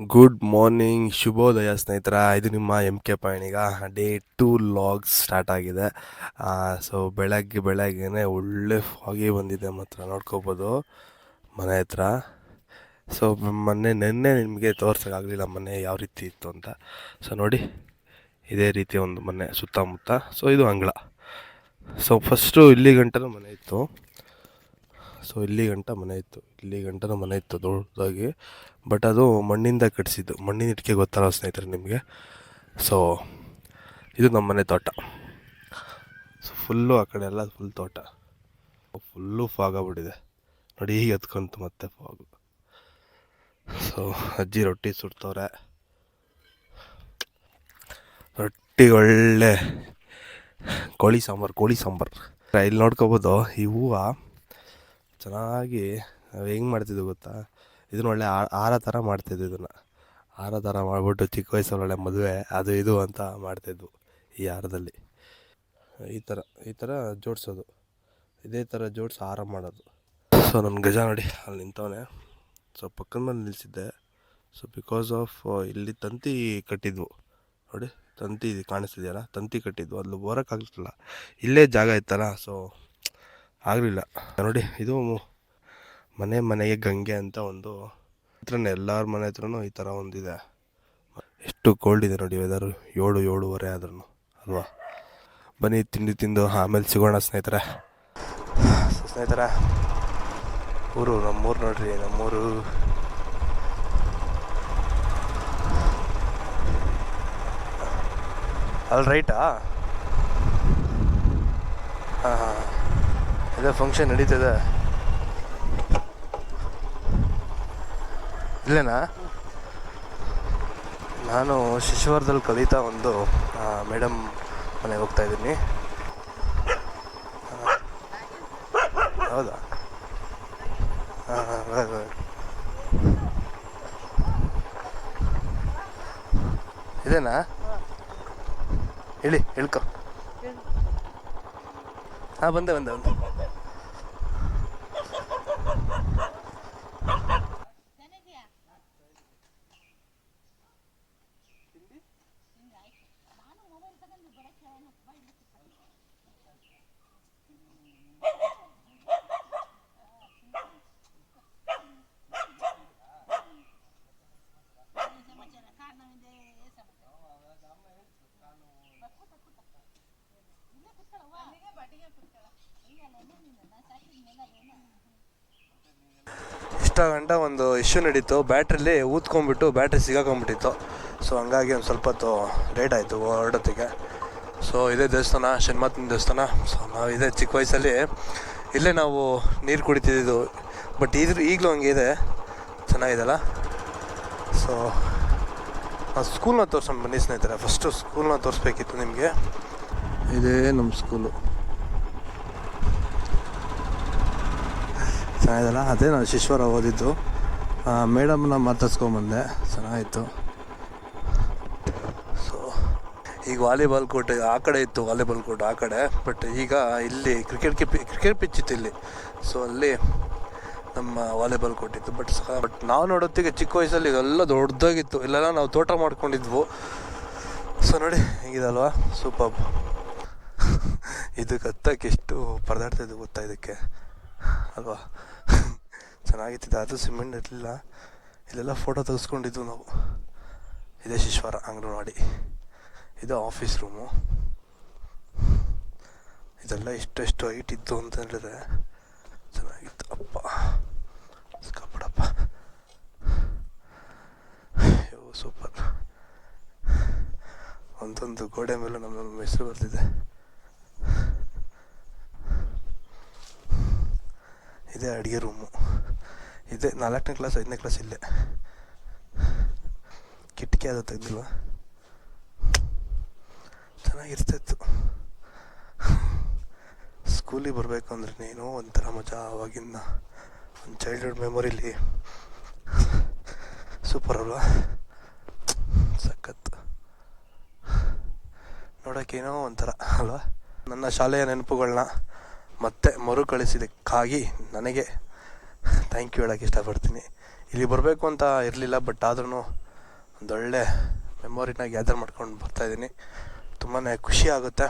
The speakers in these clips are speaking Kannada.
ಗುಡ್ ಮಾರ್ನಿಂಗ್ ಶುಭೋದಯ ಸ್ನೇಹಿತರ. ಇದು ನಿಮ್ಮ M K ಪಯಣಿಗ day to log start ಆಗಿದೆ. ಸೊ ಬೆಳಗ್ಗೆ ಬೆಳಗ್ಗೆನೆ ಒಳ್ಳೆ ಫಾಗಿ ಬಂದಿದೆ ಮಾತ್ರ, ನೋಡ್ಕೋಬೋದು ಮನೆ ಹತ್ರ. ಸೊ ಮೊನ್ನೆ, ನಿನ್ನೆ ನಿಮಗೆ ತೋರ್ಸೋಕ್ಕಾಗಲಿಲ್ಲ ಮನೆ ಯಾವ ರೀತಿ ಇತ್ತು ಅಂತ. ಸೊ ನೋಡಿ, ಇದೇ ರೀತಿ ಒಂದು ಮನೆ ಸುತ್ತಮುತ್ತ. ಸೊ ಇದು ಅಂಗಳ. ಸೊ ಫಸ್ಟು ಇಲ್ಲಿ ಗಂಟನೂ ಮನೆ ಇತ್ತು. ಸೊ ಇಲ್ಲಿ ಗಂಟ ಮನೆ ಇತ್ತು. ಇಲ್ಲಿ ಗಂಟನೂ ಮನೆ ಇತ್ತು ದೊಡ್ಡದಾಗಿ. ಬಟ್ ಅದು ಮಣ್ಣಿಂದ ಕಟ್ಟಿಸಿದ್ದು ಮಣ್ಣಿನ ಇಟ್ಟಿಗೆ ಗೊತ್ತಲ್ಲ ಸ್ನೇಹಿತರೆ ನಿಮಗೆ. ಸೊ ಇದು ನಮ್ಮ ಮನೆ ತೋಟ. ಸೊ ಫುಲ್ಲು ಆ ಕಡೆ ಎಲ್ಲ ಫುಲ್ ತೋಟ. ಫುಲ್ಲು ಫಾಗ್ ಆಗ್ಬಿಟ್ಟಿದೆ. ನೋಡಿ, ಹೀಗೆ ಎತ್ಕೊಂತು ಮತ್ತೆ ಫಾಗ್ ಸೊ ಅಜ್ಜಿ ರೊಟ್ಟಿ ಸುಡ್ತವ್ರೆ. ರೊಟ್ಟಿ ಒಳ್ಳೆ ಕೋಳಿ ಸಾಂಬಾರು ಕೋಳಿ ಸಾಂಬಾರು. ಇಲ್ಲಿ ನೋಡ್ಕೋಬೋದು, ಈ ಹೂವು ಚೆನ್ನಾಗಿ ಹೆಂಗೆ ಮಾಡ್ತಿದ್ವಿ ಗೊತ್ತಾ? ಇದನ್ನ ಒಳ್ಳೆ ಆರ ಥರ ಮಾಡ್ತಿದ್ವಿ ಇದನ್ನು. ಆರ ಥರ ಮಾಡಿಬಿಟ್ಟು ಚಿಕ್ಕ ವಯಸ್ಸಲ್ಲಿ ಒಳ್ಳೆ ಮದುವೆ, ಅದು ಇದು ಅಂತ ಮಾಡ್ತಿದ್ವು ಈ ಆರದಲ್ಲಿ. ಈ ಥರ ಈ ಥರ ಜೋಡಿಸೋದು. ಇದೇ ಥರ ಜೋಡಿಸಿ ಆರ ಮಾಡೋದು. ಸೊ ನನ್ನ ಗಜ ನೋಡಿ, ಅಲ್ಲಿ ನಿಂತವನೆ. ಸೊ ಪಕ್ಕದ ಮೇಲೆ ನಿಲ್ಲಿಸಿದ್ದೆ ಸೊ ಬಿಕಾಸ್ ಆಫ್ ಇಲ್ಲಿ ತಂತಿ ಕಟ್ಟಿದ್ವು. ನೋಡಿ, ತಂತಿ ಕಾಣಿಸ್ತಿದೆಯಲ್ಲ, ತಂತಿ ಕಟ್ಟಿದ್ವು. ಅಲ್ಲಿ ಬರೋಕ್ಕಾಗ್ತಿಲ್ಲ ಇಲ್ಲೇ ಜಾಗ ಇತ್ತಲ್ಲ ಸೊ ಆಗಲಿಲ್ಲ. ನೋಡಿ, ಇದು ಮನೆ ಮನೆಗೆ ಗಂಗೆ ಅಂತ ಒಂದು ಹತ್ರನೇ, ಎಲ್ಲರ ಮನೆ ಹತ್ರನೂ ಈ ಥರ ಒಂದಿದೆ. ಎಷ್ಟು ಕೋಲ್ಡ್ ಇದೆ ನೋಡಿ ವೆದರು ಏಳು, ಏಳುವರೆ ಆದ್ರೂ ಅಲ್ವಾ? ಬನ್ನಿ, ತಿಂಡಿ ತಿಂದು, ಆಮೇಲೆ ಸಿಗೋಣ ಸ್ನೇಹಿತರೆ. ಸ್ನೇಹಿತರ, ಊರು, ನಮ್ಮೂರು ನೋಡ್ರಿ, ನಮ್ಮೂರು. ಅಲ್ಲಿ ರೈಟಾ ಹಾಂ ಹಾಂ. ಇದೇ ಫಂಕ್ಷನ್ ನಡೀತದೆ. ಇಲ್ಲೇನಾ? ನಾನು ಶಿಶುವಾರದಲ್ಲಿ ಕಲಿತಾ ಒಂದು ಮೇಡಮ್ ಮನೆಗೆ ಹೋಗ್ತಾ ಇದ್ದೀನಿ. ಹೌದಾ? ಹಾಂ ಹಾಂ ಇದೇನಾ? ಹೇಳಿ ಹೇಳ್ಕೊ. ಹಾಂ ಬಂದೆ ಬಂದೆ ಬಂದೆ. ಇಷ್ಟ ಗಂಟ ಒಂದು ಇಶ್ಯೂ ನಡೀತು. ಬ್ಯಾಟ್ರಿಲಿ ಊದ್ಕೊಂಡ್ಬಿಟ್ಟು ಬ್ಯಾಟ್ರಿ ಸಿಗಾಕೊಂಡ್ಬಿಟ್ಟಿತ್ತು. ಸೊ ಹಂಗಾಗಿ ಒಂದು ಸ್ವಲ್ಪ ಹೊತ್ತು ಲೇಟ್ ಆಯಿತು ಹೊರಡೋತ್ತಿಗೆ ಸೊ ಇದೇ ದೇವಸ್ಥಾನ, ಶನ್ಮಾತನ ದೇವಸ್ಥಾನ. ಸೊ ನಾವು ಇದೇ ಚಿಕ್ಕ ವಯಸ್ಸಲ್ಲಿ ಇಲ್ಲೇ ನಾವು ನೀರು ಕುಡಿತಿದ್ದು. ಬಟ್ ಇದ್ರ ಈಗಲೂ ಹಂಗೆ ಇದೆ. ಚೆನ್ನಾಗಿದೆಲ್ಲ. ಸೊ ಸ್ಕೂಲ್ನ ತೋರ್ಸೋಣ ಬನ್ನಿ ಸ್ನೇಹಿತರೆ. ಫಸ್ಟು ಸ್ಕೂಲ್ನ ತೋರಿಸ್ಬೇಕಿತ್ತು ನಿಮಗೆ. ಇದೇ ನಮ್ಮ ಸ್ಕೂಲು ಚೆನ್ನಾಗಿದಲ್ಲ ಅದೇ ನಾನು ಶಿಶ್ವರ ಓದಿದ್ದು. ಮೇಡಮ್ನ ಮಾತಾಡ್ಸ್ಕೊಂಬಂದೆ. ಚೆನ್ನಾಗಿತ್ತು. ಸೊ ಈಗ ವಾಲಿಬಾಲ್ ಕೋರ್ಟ್ ಆ ಕಡೆ ಇತ್ತು, ವಾಲಿಬಾಲ್ ಕೋರ್ಟ್ ಆ ಕಡೆ. ಬಟ್ ಈಗ ಇಲ್ಲಿ ಕ್ರಿಕೆಟ್ ಕಿ ಕ್ರಿಕೆಟ್ ಪಿಚ್ ಇತ್ತು ಇಲ್ಲಿ. ಸೊ ಅಲ್ಲಿ ನಮ್ಮ ವಾಲಿಬಾಲ್ ಕೋರ್ಟ್ ಇತ್ತು. ಬಟ್ ಬಟ್ ನಾವು ನೋಡೋತ್ತಿಗೆ ಚಿಕ್ಕ ವಯಸ್ಸಲ್ಲಿ ಇದೆಲ್ಲ ದೊಡ್ಡದಾಗಿತ್ತು. ಇಲ್ಲೆಲ್ಲ ನಾವು ತೋಟ ಮಾಡ್ಕೊಂಡಿದ್ವು. ಸೊ ನೋಡಿ ಹೆಂಗಿದಲ್ವಾ ಸೂಪರ್ ಇದಕ್ಕೆ ಹತ್ತಕ್ಕೆ ಎಷ್ಟು ಪರದಾಡ್ತಿದ್ದು ಗೊತ್ತಾ ಇದಕ್ಕೆ? ಅಲ್ವಾ? ಚೆನ್ನಾಗಿತ್ತಿದೆ. ಅದು ಸಿಮೆಂಟ್ ಇರಲಿಲ್ಲ. ಇಲ್ಲೆಲ್ಲ ಫೋಟೋ ತೆಗೆಸ್ಕೊಂಡಿದ್ವು ನಾವು. ಇದೇ ಶಿಶ್ವರ ಅಂಗನವಾಡಿ. ಇದು ಆಫೀಸ್ ರೂಮು ಇದೆಲ್ಲ ಎಷ್ಟೆಷ್ಟು ಹೈಟ್ ಇತ್ತು ಅಂತ ಹೇಳಿದ್ರೆ ಚೆನ್ನಾಗಿತ್ತು. ಅಪ್ಪ. ಸಿಕ್ಕಾಪಡಪ್ಪ. ಸೂಪರ್ ಒಂದೊಂದು ಗೋಡೆ ಮೇಲೆ ನಮ್ಮ ಹೆಸರು ಬರ್ತಿದೆ. ಇದೇ ಅಡುಗೆ ರೂಮು. ಇದೇ ನಾಲ್ಕನೇ ಕ್ಲಾಸ್, ಐದನೇ ಕ್ಲಾಸ್ ಇಲ್ಲೇ. ಕಿಟಕಿ ಅದು ತೆಗ್ದಿಲ್ವ? ಚೆನ್ನಾಗಿರ್ತಿತ್ತು. ಸ್ಕೂಲಿಗೆ ಬರಬೇಕು ಅಂದ್ರೆ ನೀನು ಒಂಥರ ಮಜಾ ಆವಾಗಿಂದ ಒಂದು ಚೈಲ್ಡ್ಹುಡ್ ಮೆಮೊರಿಲಿ ಸೂಪರ್ ಅಲ್ವಾ? ಸಖತ್. ನೋಡೋಕ್ಕೇನೋ ಒಂಥರ, ಅಲ್ವಾ? ನನ್ನ ಶಾಲೆಯ ನೆನಪುಗಳನ್ನ ಮತ್ತೆ ಮರುಕಳಿಸಿದಕ್ಕಾಗಿ ನನಗೆ ಥ್ಯಾಂಕ್ ಯು ಹೇಳೋಕ್ಕೆ ಇಷ್ಟಪಡ್ತೀನಿ. ಇಲ್ಲಿ ಬರಬೇಕು ಅಂತ ಇರಲಿಲ್ಲ ಬಟ್ ಆದ್ರೂ ಒಂದೊಳ್ಳೆ ಮೆಮೊರಿನ ಗ್ಯಾದರ್ ಮಾಡ್ಕೊಂಡು ಬರ್ತಾಯಿದ್ದೀನಿ ತುಂಬಾ ಖುಷಿ ಆಗುತ್ತೆ.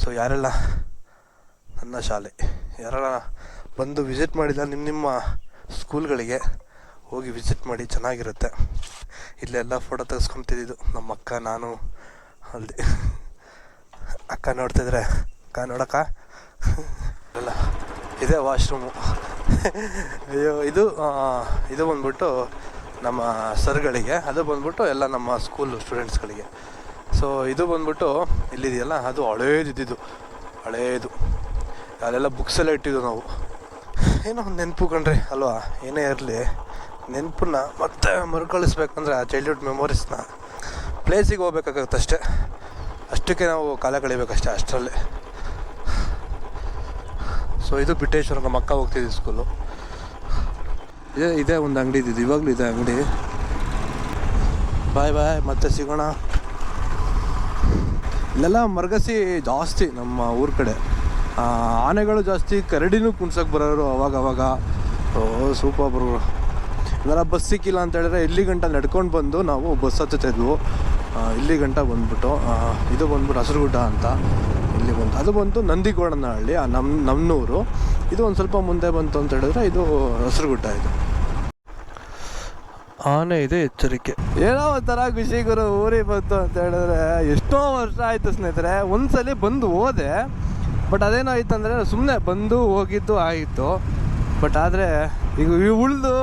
ಸೊ ಯಾರೆಲ್ಲ ನನ್ನ ಶಾಲೆ, ಯಾರೆಲ್ಲ ಬಂದು ವಿಸಿಟ್ ಮಾಡಿಲ್ಲ ನಿಮ್ಮ ನಿಮ್ಮ ಸ್ಕೂಲ್ಗಳಿಗೆ ಹೋಗಿ ವಿಸಿಟ್ ಮಾಡಿ ಚೆನ್ನಾಗಿರುತ್ತೆ. ಇಲ್ಲೆಲ್ಲ ಫೋಟೋ ತೆಗೆಸ್ಕೊತಿದ್ದು ನಮ್ಮ ಅಕ್ಕ ನಾನು ಅಲ್ಲಿ ಅಕ್ಕ ನೋಡ್ತಿದ್ರೆ ಅಕ್ಕ ನೋಡಕ್ಕ? ಅಲ್ಲ ಇದೇ ವಾಶ್ರೂಮು. ಅಯ್ಯೋ, ಇದು ಇದು ಬಂದ್ಬಿಟ್ಟು ನಮ್ಮ ಸರ್ಗಳಿಗೆ, ಅದು ಬಂದ್ಬಿಟ್ಟು ಎಲ್ಲ ನಮ್ಮ ಸ್ಕೂಲ್ ಸ್ಟೂಡೆಂಟ್ಸ್ಗಳಿಗೆ. ಸೊ, ಇದು ಬಂದ್ಬಿಟ್ಟು ಇಲ್ಲಿದೆಯಲ್ಲ, ಅದು ಹಳೇದು ಇದ್ದಿದ್ದು ಹಳೇದು. ಅಲ್ಲೆಲ್ಲ ಬುಕ್ಸ್ ಎಲ್ಲ ಇಟ್ಟಿದ್ದು ನಾವು. ಏನೋ ಒಂದು ನೆನಪು ಕಣ್ರಿ, ಅಲ್ವಾ? ಏನೇ ಇರಲಿ, ನೆನಪನ್ನ ಮತ್ತೆ ಮರುಕಳಿಸ್ಬೇಕಂದ್ರೆ ಆ ಚೈಲ್ಡ್ಹುಡ್ ಮೆಮೊರೀಸ್ನ ಪ್ಲೇಸಿಗೆ ಹೋಗ್ಬೇಕಾಗತ್ತಷ್ಟೇ ಅಷ್ಟಕ್ಕೆ ನಾವು ಕಾಲ ಕಳಿಬೇಕಷ್ಟೇ ಅಷ್ಟರಲ್ಲೇ. ಸೊ ಇದು ಬಿಟ್ಟೇಶ್ವರ ನಮ್ಮ ಅಕ್ಕ ಹೋಗ್ತಿದ್ವಿ ಸ್ಕೂಲು ಇದೇ ಇದೇ ಒಂದು ಅಂಗಡಿ ಇದ್ದಿದ್ದು ಇವಾಗಲೂ ಇದೆ ಅಂಗಡಿ. ಬಾಯ್ ಬಾಯ್ ಮತ್ತೆ ಸಿಗೋಣ. ಇಲ್ಲೆಲ್ಲ ಮರಗಸಿ ಜಾಸ್ತಿ ನಮ್ಮ ಊರ ಕಡೆ. ಆನೆಗಳು ಜಾಸ್ತಿ, ಕರಡಿನೂ ಕುಣ್ಸಕ್ಕೆ ಬರೋರು ಅವಾಗ ಅವಾಗ. ಸೂಪರ್ ಬರೋರು ಇದೆಲ್ಲ ಬಸ್ ಸಿಕ್ಕಿಲ್ಲ ಅಂತ ಹೇಳಿದ್ರೆ ಇಲ್ಲಿ ಗಂಟ ನಡ್ಕೊಂಡು ಬಂದು ನಾವು ಬಸ್ ಹತ್ತುತ್ತಿದ್ವು ಇಲ್ಲಿ ಗಂಟ ಬಂದ್ಬಿಟ್ಟು ಇದು ಬಂದ್ಬಿಟ್ಟು ಹಸಿರುಗುಡ್ಡ ಅಂತ. ಅದು ಬಂತು ನಂದಿಗೋಡನಹಳ್ಳಿ ಆ ನಮ್ಮ ನಮ್ಮನೂರು ಇದು ಒಂದು ಸ್ವಲ್ಪ ಮುಂದೆ ಬಂತು ಅಂತ ಹೇಳಿದ್ರೆ ಇದು ಹಸಿರುಗುಡ್ಡ ಇದು. ಆನೆ ಇದೆ ಎಚ್ಚರಿಕೆ. ಏನೋ ಒಂಥರ ಖುಷಿ ಗುರು ಊರಿಗೆ ಬಂತು ಅಂತ ಹೇಳಿದ್ರೆ ಎಷ್ಟೋ ವರ್ಷ ಆಯಿತು ಸ್ನೇಹಿತರೆ. ಒಂದ್ಸಲಿ ಬಂದು ಹೋದೆ ಬಟ್ ಅದೇನಾಯ್ತು ಅಂದರೆ ಸುಮ್ಮನೆ ಬಂದು ಹೋಗಿದ್ದು ಆಯಿತು. ಬಟ್ ಆದರೆ ಈಗ ಈ ಉಳಿದು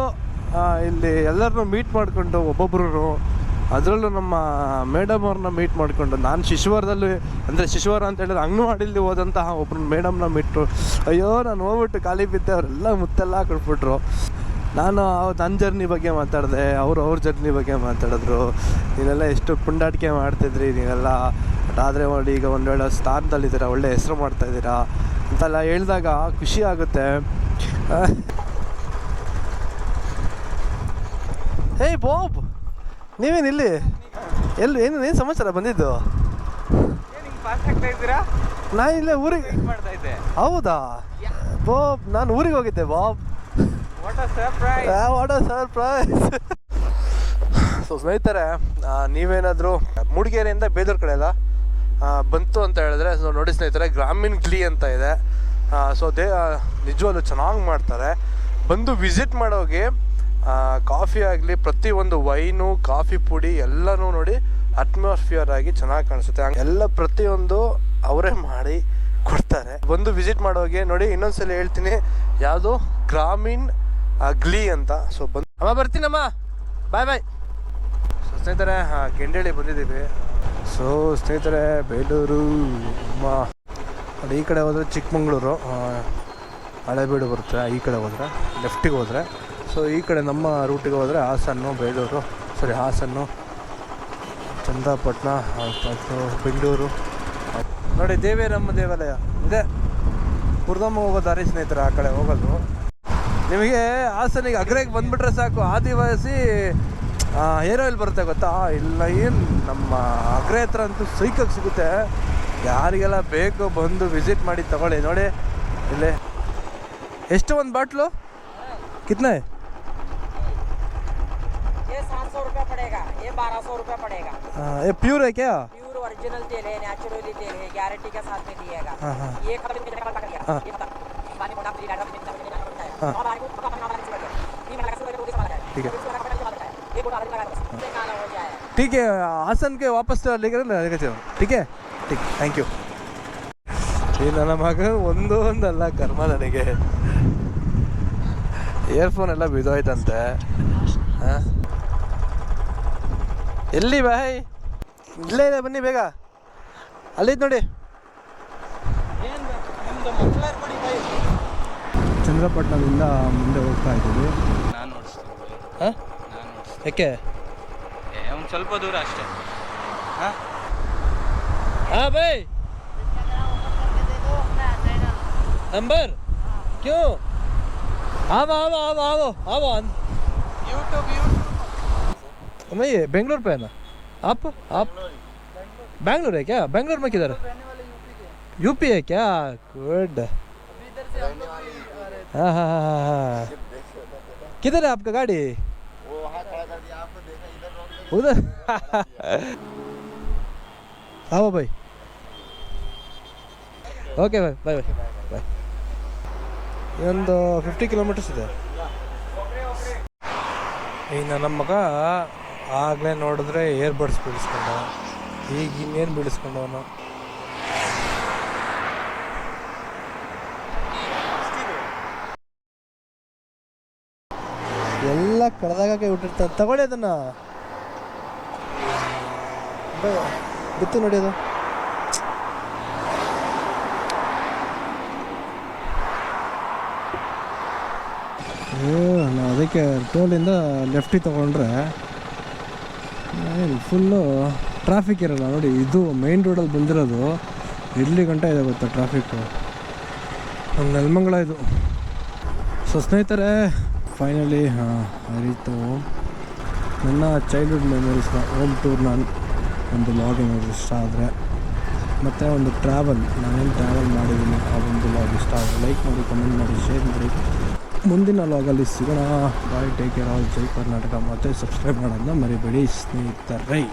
ಇಲ್ಲಿ ಎಲ್ಲರನ್ನೂ ಮೀಟ್ ಮಾಡಿಕೊಂಡು ಒಬ್ಬೊಬ್ಬರು ಅದರಲ್ಲೂ ನಮ್ಮ ಮೇಡಮ್ ಅವ್ರನ್ನ ಮೀಟ್ ಮಾಡಿಕೊಂಡು, ನಾನು ಶಿಶುವರದಲ್ಲಿ, ಅಂದರೆ ಶಿಶುವರ ಅಂತ ಹೇಳಿದ್ರೆ ಅಂಗನವಾಡಿಲಿ ಹೋದಂತಹ ಒಬ್ಬರು ಮೇಡಮ್ನ ಮೀಟ್ರು ಅಯ್ಯೋ, ನಾನು ಹೋಗ್ಬಿಟ್ಟು ಖಾಲಿ ಬಿದ್ದೆ, ಅವರೆಲ್ಲ ಮುತ್ತೆಲ್ಲ ಕೊಟ್ಬಿಟ್ರು ನಾನು ನನ್ನ ಜರ್ನಿ ಬಗ್ಗೆ ಮಾತಾಡಿದೆ, ಅವರು ಅವ್ರ ಜರ್ನಿ ಬಗ್ಗೆ ಮಾತಾಡಿದ್ರು. ನೀವೆಲ್ಲ ಎಷ್ಟು ಪುಂಡಾಟಿಕೆ ಮಾಡ್ತಿದ್ರಿ, ನೀವೆಲ್ಲ ಆದರೆ ನೋಡಿ, ಈಗ ಒಂದು ವೇಳೆ ಸ್ಥಾನದಲ್ಲಿದ್ದೀರಾ, ಒಳ್ಳೆ ಹೆಸರು ಮಾಡ್ತಾಯಿದ್ದೀರಾ ಅಂತೆಲ್ಲ ಹೇಳಿದಾಗ ಖುಷಿ ಆಗುತ್ತೆ. Hey Bob! ನೀವೇನು ಇಲ್ಲಿ? ಎಲ್ಲಿ ಏನು ಏನು ಸಮಾಚಾರ ಬಂದಿದ್ದು? ನಾ ಇಲ್ಲೇ ಊರಿಗೆ ಹೌದಾ? ಬಾಬ್ ನಾನು ಊರಿಗೆ ಹೋಗಿದ್ದೆ ಬಾಬ್. ವಾಟ್ ಸರ್ಪ್ರೈಸ್ ಸೊ ಸ್ನೇಹಿತರೆ ನೀವೇನಾದರೂ ಮೂಡಿಗೆರೆಯಿಂದ ಬೇದೂರು ಕಡೆ ಎಲ್ಲ ಬಂತು ಅಂತ ಹೇಳಿದ್ರೆ ಸೊ ನೋಡಿ ಸ್ನೇಹಿತರೆ ಗ್ರಾಮೀಣ ಗ್ಲಿ ಅಂತ ಇದೆ. ಸೊ ದೇ ನಿಜವಾಗ್ಲೂ ಚೆನ್ನಾಗಿ ಮಾಡ್ತಾರೆ. ಬಂದು ವಿಸಿಟ್ ಮಾಡೋಗಿ ಕಾಫಿ ಆಗಲಿ ಪ್ರತಿಯೊಂದು ವೈನು, ಕಾಫಿ ಪುಡಿ ಎಲ್ಲನೂ ನೋಡಿ ಅಟ್ಮಾಸ್ಫಿಯರ್ ಆಗಿ ಚೆನ್ನಾಗಿ ಕಾಣಿಸುತ್ತೆ. ಎಲ್ಲ ಪ್ರತಿಯೊಂದು ಅವರೇ ಮಾಡಿ ಕೊಡ್ತಾರೆ. ಬಂದು ವಿಸಿಟ್ ಮಾಡೋಗೆ ನೋಡಿ ಇನ್ನೊಂದ್ಸಲ ಹೇಳ್ತೀನಿ, ಯಾವುದು ಗ್ರಾಮೀಣ್ ಆಗಲಿ ಗ್ಲೀ ಅಂತ. ಸೊ ಬಂದು ಅಮ್ಮ ಬರ್ತೀನಮ್ಮ ಬಾಯ್ ಬಾಯ್ ಸೊ ಸ್ನೇಹಿತರೆ ಹಾ ಕೆಂಡೇಳಿ ಬಂದಿದ್ದೀವಿ. ಸೊ ಸ್ನೇಹಿತರೆ, ಬೇಲೂರು ಅಮ್ಮ ಈ ಕಡೆ ಹೋದರೆ ಚಿಕ್ಕಮಂಗ್ಳೂರು. ಹಳೆಬೀಡು ಬರುತ್ತೆ, ಈ ಕಡೆ ಹೋದರೆ ಲೆಫ್ಟಿಗೆ ಹೋದರೆ. ಸೊ ಈ ಕಡೆ ನಮ್ಮ ರೂಟಿಗೆ ಹೋದರೆ ಹಾಸನ್ನು ಬೇಲೂರು ಸಾರಿ ಹಾಸನ್ನು ಮತ್ತು ಬೆಂಗಳೂರು. ನೋಡಿ ನಮ್ಮ ದೇವಾಲಯ. ಇದೆ. ಕುರ್ದಮ್ಮ ಹೋಗೋ ದಾರಿ ಸ್ನೇಹಿತರೆ, ಆ ಕಡೆ ಹೋಗೋದು. ನಿಮಗೆ ಹಾಸನಿಗೆ ಅಗ್ರೆಗೆ ಬಂದುಬಿಟ್ರೆ ಸಾಕು. ಆದಿವಾಸಿ ಹೇರ್ ಆಯಿಲ್ ಬರುತ್ತೆ ಗೊತ್ತಾ? ಇಲ್ಲ, ಏನು ನಮ್ಮ ಅಗ್ರೆ ಹತ್ರ ಅಂತೂ ಸೈಕಾಗಿ ಸಿಗುತ್ತೆ. ಯಾರಿಗೆಲ್ಲ ಬೇಕು ಬಂದು ವಿಸಿಟ್ ಮಾಡಿ ತಗೊಳ್ಳಿ. ನೋಡಿ, ಇಲ್ಲಿ. ಎಷ್ಟು ಒಂದು ಬಾಟ್ಲು? ಕಿತ್ನೆ? पड़ेगा ये बारह सौ रुपया पड़ेगा ಏ ಪ್ಯೂರ್ है क्या प्योर ओरिजिनल तेल है नेचुरली तेल है गारंटी के साथ में दिएगा हाँ, हाँ। ये खत्म में पता कर हाँ। ये बता पानी मोटा फ्री डाटा में डाटा में डाटा हाँ। और आगे को पता करना वाला शुरू कर तीन लगा शुरू कर वाला है ठीक है। इसको लगा पड़ा है ये को डाल लगा बस ये काला हो जाए ठीक है हासन के वापस लेकर लेकर चलो ठीक है ठीक ಥ್ಯಾಂಕ್ ಯು ಈ ನನ್ನ ಮಗ ಒಂದು ಒಂದಲ್ಲ ಕರ್ಮ ನನಗೆ ಇಯರ್ಫೋನ್ ಎಲ್ಲ ಬಿದ್ದೋಯ್ತಂತೆ ಆ? ಎಲ್ಲಿ ಬಾಯ್ ಇಲ್ಲೇ ಇದೆ ಬನ್ನಿ ಬೇಗ. ಅಲ್ಲಿದ್ ನೋಡಿ. ಚಂದ್ರಪಟ್ಟಣದಿಂದ ಮುಂದೆ ಹೋಗ್ತಾ ಇದ್ದೀವಿ. ನಾನು ಓಡಿಸ್ತೀನಿ ಹಾಂ? ಯಾಕೆ? ಒಂದು ಸ್ವಲ್ಪ ದೂರ ಅಷ್ಟೇ. ಹಾಂ? ಹಾಂ ಬಾಯ್ ನಂಬರ್? ಕ್ಯೂ? ಆವ ಆವ ಆವ ಆವ ಆವ ಯೂಟ್ಯೂಬ್ ಯೂಟ್ಯೂಬ್ नहीं ये बेंगलोर पे है ना आप आप बैंगलोर है क्या बैंगलोर में किधर यूपी है क्या गुड हाँ हाँ हाँ हाँ किधर है आपका गाड़ी उधर आओ भाई ಓಕೆ ಬಾಯ್ ಬಾಯ್ ಬಾಯ್ ಬಾಯ್ ಒಂದು ಫಿಫ್ಟಿ ಕಿಲೋಮೀಟರ್ಸ್ ಇದೆ ಈಗ ನಮ್ಮ ಮಗ ಆಗಲೇ ನೋಡಿದ್ರೆ ಏರ್ ಬಡ್ಸ್ ಬೀಳಿಸ್ಕೊಂಡ ಈಗ ಇನ್ನೇನು ಬಿಡಿಸ್ಕೊಂಡವನು? ಎಲ್ಲ ಕಳೆದಾಗ ಬಿಟ್ಟಿರ್ತಾರೆ. ತಗೊಳ್ಳಿ ಅದನ್ನ. ಬಿತ್ತು ನೋಡಿ ಅದು. ಅದಕ್ಕೆ ಟೋಲಿಂದ ಲೆಫ್ಟಿಗೆ ತೊಗೊಂಡ್ರೆ ಫುಲ್ಲು ಟ್ರಾಫಿಕ್ ಇರಲ್ಲ ನೋಡಿ, ಇದು ಮೈನ್ ರೋಡಲ್ಲಿ ಬಂದಿರೋದು. ಇಲ್ಲಿ ಗಂಟ ಇದೆ ಗೊತ್ತಾ ಟ್ರಾಫಿಕ್ಕು ಒಂದು ನೆಲಮಂಗಲ ಇದು. ಸೊ ಸ್ನೇಹಿತರೆ ಫೈನಲಿ ಹಾಂ, ಹರಿತು. ನನ್ನ ಚೈಲ್ಡ್ಹುಡ್ ಮೆಮೊರೀಸ್ನ ಹೋಮ್ ಟೂರ್ ನಾನು ಒಂದು ಲಾಗ್ ಏನಾದರೂ ಇಷ್ಟ ಆದರೆ. ಮತ್ತು ಒಂದು ಟ್ರಾವೆಲ್ ನಾನೇನು ಟ್ರಾವೆಲ್ ಮಾಡಿದ್ದೀನಿ ಆ ಒಂದು ಲಾಗ್ ಇಷ್ಟ ಆದರೆ. ಲೈಕ್ ಮಾಡಿ ಕಮೆಂಟ್ ಮಾಡಿ ಶೇರ್ ಮಾಡಿ. ಮುಂದಿನ ಲಾಗಲ್ಲಿ ಸಿಗೋಣ. ಬಾಯ್ ಟೇಕ್ ಕೇರ್ ಆಲ್ ಜೈ ಕರ್ನಾಟಕ. ಮತ್ತು ಸಬ್ಸ್ಕ್ರೈಬ್ ಮಾಡೋದನ್ನ ಮರಿಬೇಡಿ ಸ್ನೇಹಿತರೈ.